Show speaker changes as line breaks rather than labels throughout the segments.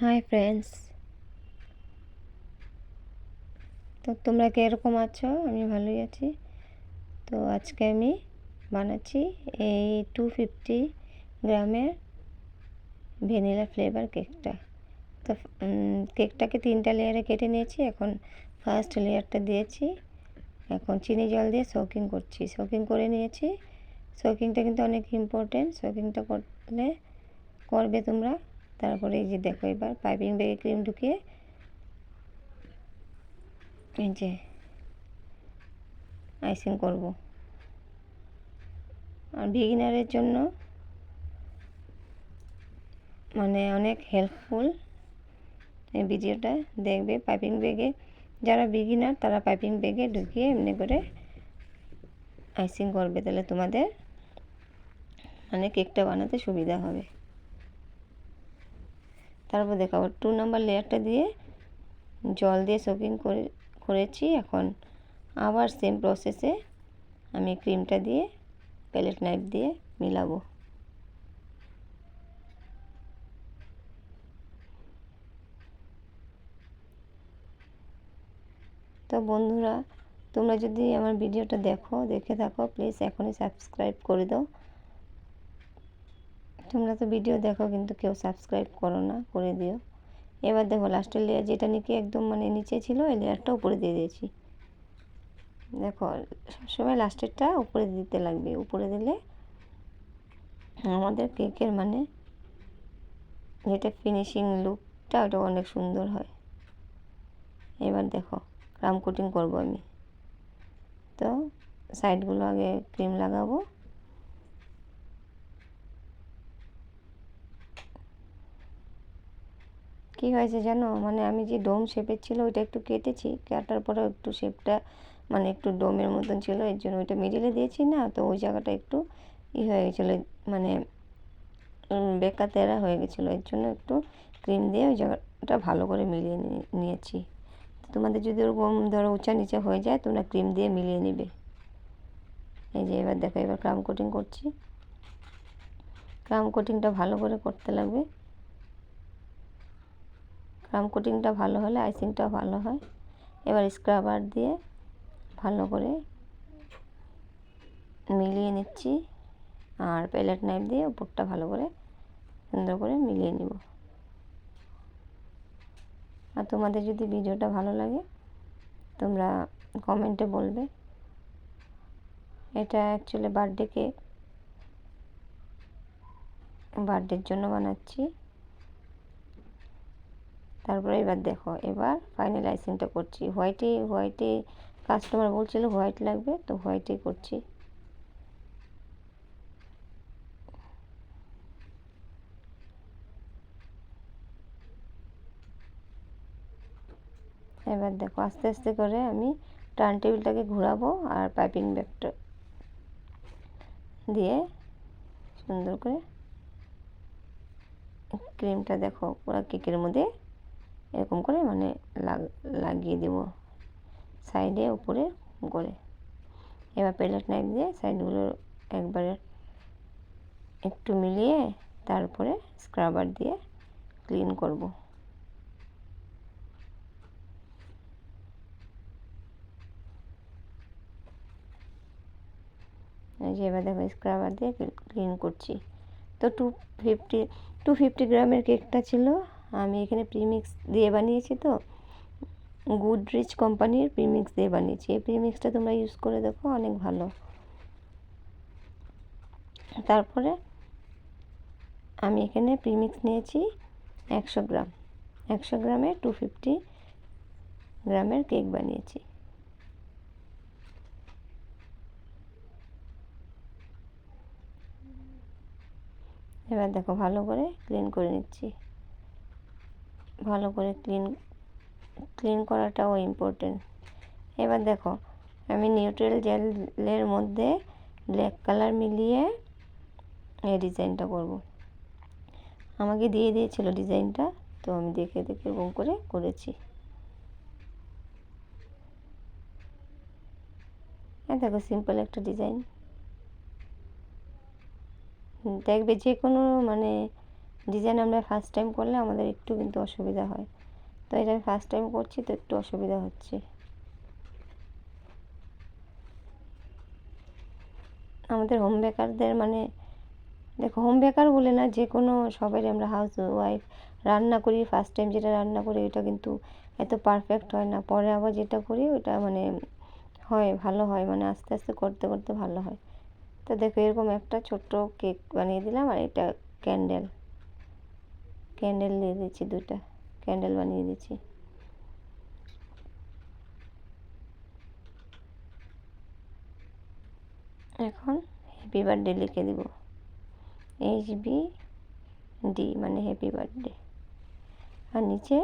Hi friends তো তোমরা কীরকম আছো? আমি ভালোই আছি। তো আজকে আমি বানাচ্ছি এই টু ফিফটি গ্রামের ভ্যানিলা ফ্লেভার কেকটা তো কেকটাকে তিনটা লেয়ারে কেটে নিয়েছি। এখন ফার্স্ট লেয়ারটা দিয়েছি। এখন চিনি জল দিয়ে সোকিং করছি। সোকিং করে নিয়েছি। সোকিংটা কিন্তু অনেক ইম্পর্টেন্ট সোকিংটা করলে করবে তোমরা। তারপরে এই যে দেখো এবার পাইপিং ব্যাগে ক্রিম ঢুকিয়ে এই যে আইসিং করব। আর বিগিনারের জন্য মানে অনেক হেল্পফুল এই ভিডিওটা দেখবে পাইপিং ব্যাগে যারা বিগিনার তারা পাইপিং ব্যাগে ঢুকিয়ে এমনি করে আইসিং করবে, তাহলে তোমাদের মানে কেকটা বানাতে সুবিধা হবে। তারপর দেখাবো। টু নাম্বার লেয়ারটা দিয়ে জল দিয়ে সোকিং করে, করেছি। এখন আবার সেম প্রসেসে আমি ক্রিমটা দিয়ে প্যালেট নাইফ দিয়ে মিলাবো। তো বন্ধুরা, তোমরা যদি আমার ভিডিওটা দেখো, দেখে থাকো প্লিজ এখনই সাবস্ক্রাইব করে দাও। তোমরা তো ভিডিও দেখো, কিন্তু কেউ সাবস্ক্রাইব করো না, করে দিও। এবার দেখো লাস্টের লেয়ার যেটা নাকি একদম মানে নিচে ছিল, এই লেয়ারটা উপরে দিয়ে দিয়েছি। দেখো, সবসময় লাস্টেরটা উপরে দিতে লাগবে। উপরে দিলে আমাদের কেকের মানে যেটা ফিনিশিং লুকটা ওটা অনেক সুন্দর হয়। এবার দেখো ক্রাম কোটিং করব আমি। তো সাইডগুলো আগে ক্রিম লাগাবো। কী হয়েছে জানো? মানে আমি যে ডোম শেপের ছিল ওইটা একটু কেটেছি, কাটার পরেও একটু শেপটা মানে একটু ডোমের মতন ছিল, এর জন্য ওইটা মিডিলে দিয়েছি না, তো ওই জায়গাটা একটু ই হয়ে গেছিল মানে বেকা তেরা হয়ে গেছিল, এর জন্য একটু ক্রিম দিয়ে ওই জায়গাটা ভালো করে মিলিয়ে নিয়েছি। তোমাদের যদি ওরকম ধরো উঁচা নিচে হয়ে যায়, তোমরা ক্রিম দিয়ে মিলিয়ে নেবে। এই যে এবার দেখো, এবার ক্রাম কোটিং করছি। ক্রাম কোটিংটা ভালো করে করতে লাগবে। ক্রাম কোটিংটা ভালো হলে আইসিংটাও ভালো হয়। এবার স্ক্রাবার দিয়ে ভালো করে মিলিয়ে নিচ্ছি। আর প্যালেট নাইফ দিয়ে উপরটা ভালো করে সুন্দর করে মিলিয়ে নিব। আর তোমাদের যদি ভিডিওটা ভালো লাগে, তোমরা কমেন্টে বলবে। এটা অ্যাকচুয়ালি বার্থডে কেক বার্থডের জন্য বানাচ্ছি। তারপরে এবার দেখো, এবার ফাইনাল আইসিংটা করছি হোয়াইটে হোয়াইটে কাস্টমার বলছিল হোয়াইট লাগবে, তো হোয়াইটই করছি। এবার দেখো, আস্তে আস্তে করে আমি টার্ন টেবিলটাকে ঘোরাবো আর পাইপিং ব্যাগটা দিয়ে সুন্দর করে ক্রিমটা দেখো, পুরো কেকের মধ্যে এরকম করে মানে লাগিয়ে দেব। সাইডে, উপরে করে এবার প্লেট নাইফ দিয়ে সাইডগুলো একবারে একটু মিলিয়ে তারপরে স্ক্রাবার দিয়ে ক্লিন করব। এই যে এবার দেখো স্ক্রাবার দিয়ে ক্লিন করছি। তো টু ফিফটি টু ফিফটি গ্রামের কেকটা ছিল আমি এখানে প্রিমিক্স দিয়ে বানিয়েছি তো। গুড রিচ কোম্পানির প্রিমিক্স দিয়ে বানিয়েছি। এই প্রিমিক্সটা তোমরা ইউজ করে দেখো, অনেক ভালো। তারপরে আমি এখানে প্রিমিক্স নিয়েছি একশো গ্রাম। একশো গ্রামে টু ফিফটি গ্রামের কেক বানিয়েছি। এবার দেখো ভালো করে ক্লিন করে নিচ্ছি। ভালো করে ক্লিন ক্লিন করাটাও ইম্পর্টেন্ট এবার দেখো, আমি নিউট্রাল জেলের মধ্যে ব্ল্যাক কালার মিলিয়ে এই ডিজাইনটা করব। আমাকে দিয়ে দিয়েছিল ডিজাইনটা তো আমি দেখে দেখে এরকম করে করেছি। হ্যাঁ দেখো সিম্পল একটা ডিজাইন দেখবে যে কোনো মানে ডিজাইন আমরা ফার্স্ট টাইম করলে আমাদের একটু কিন্তু অসুবিধা হয়। তো এটা আমি ফার্স্ট টাইম করছি, তো একটু অসুবিধা হচ্ছে। আমাদের হোম বেকারদের মানে দেখো হোম বেকার বলে না, যে কোনো সবাই আমরা হাউস ওয়াইফ রান্না করি ফার্স্ট টাইম যেটা রান্না করি, ওইটা কিন্তু এত পারফেক্ট হয় না। পরে আবার যেটা করি ওটা মানে হয়, ভালো হয় মানে আস্তে আস্তে করতে করতে ভালো হয়। তো দেখো এরকম একটা ছোট্ট কেক বানিয়ে দিলাম, আর এটা ক্যান্ডেল ক্যান্ডেল দিয়ে দিচ্ছি দুটা ক্যান্ডেল বানিয়ে দিচ্ছি। এখন হ্যাপি বার্থডে লিখে দিব। এইচ বি ডি মানে হ্যাপি বার্থডে আর নিচে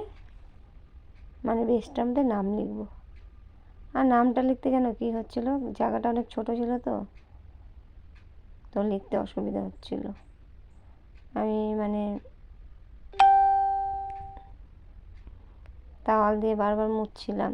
মানে বেস্টটা আমাদের নাম লিখব। আর নামটা লিখতে যেন কী হচ্ছিল? জায়গাটা অনেক ছোট ছিল তো। তো লিখতে অসুবিধা হচ্ছিল। আমি মানে তাওয়াল দিয়ে বারবার মুছছিলাম।